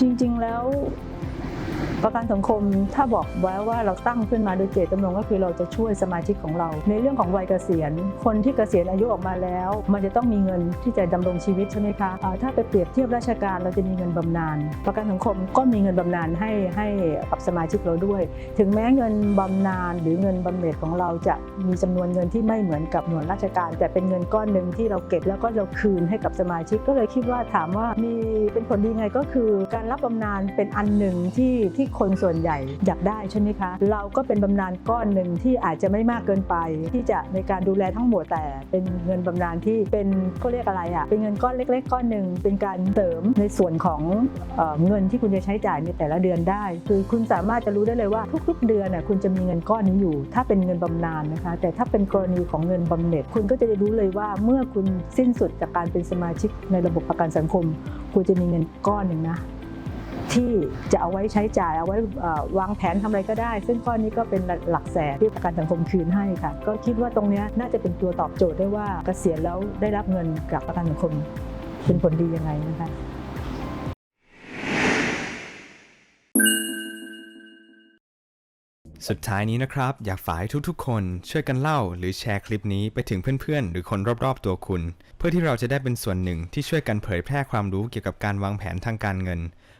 จริงๆแล้ว ประกันสังคมถ้าบอกไว้ว่าเราตั้งขึ้นมาโดยเจตจำนงก็คือเราจะช่วยสมาชิกของเรา ในเรื่องของวัยเกษียณ คนที่เกษียณอายุออกมาแล้ว มันจะต้องมีเงินที่จะดำรงชีวิตใช่ไหมคะถ้าไปเปรียบเทียบราชการเราจะมีเงินบำนาญประกันสังคมก็มีเงินบำนาญให้ให้กับสมาชิกเราด้วย ถึงแม้เงินบำนาญหรือเงินบำเหน็จของเราจะมีจำนวนเงินที่ไม่เหมือนกับหน่วยราชการ แต่เป็นเงินก้อนหนึ่งที่เราเก็บแล้วก็เราคืนให้กับสมาชิกก็เลยคิดว่าถามว่ามีเป็นผลดีไงก็คือ การรับบำนาญเป็นอันหนึ่งที่ที่คนส่วนใหญ่อยากได้ใช่ไหมคะ เราก็เป็นบำนาญก้อนหนึ่งที่อาจจะไม่มากเกินไป ที่จะในการดูแลทั้งหมดแต่เป็นเงินบำนาญที่เป็นเขาเรียกอะไรอะ่ะเป็นเงินก้อนเล็ก ๆ ก้อนหนึ่งเป็นการเสริมในส่วนของเอเงินที่คุณจะใช้จ่ายในแต่ละเดือนได้ คือคุณสามารถจะรู้ได้เลยว่าทุก ๆ เดือนน่ะคุณจะมีเงินก้อนนี้อยู่ ถ้าเป็นเงินบำนาญนะคะ แต่ถ้าเป็นกรณีของเงินบำเหน็จคุณก็จะได้รู้เลยว่าเมื่อคุณสิ้นสุดจากการเป็นสมาชิกในระบบประกันสังคม คุณจะมีเงินก้อนหนึ่งนะ ที่จะเอาไว้ใช้จ่ายเอาไว้วางแผนทำอะไรก็ได้ ซึ่งก้อนนี้ก็เป็นหลักแสนที่ประกันสังคมคืนให้ค่ะ ก็คิดว่าตรงนี้น่าจะเป็นตัวตอบโจทย์ได้ว่าเกษียณแล้วได้รับเงินจากประกันสังคมเป็นผลดียังไงนะคะสุดท้ายนี้นะครับ อยากฝากให้ทุกๆ คนช่วยกันเล่าหรือแชร์คลิปนี้ไปถึงเพื่อนๆ หรือคนรอบๆตัวคุณ เพื่อที่เราจะได้เป็นส่วนหนึ่งที่ช่วยกันเผยแพร่ความรู้เกี่ยวกับการวางแผนทางการเงิน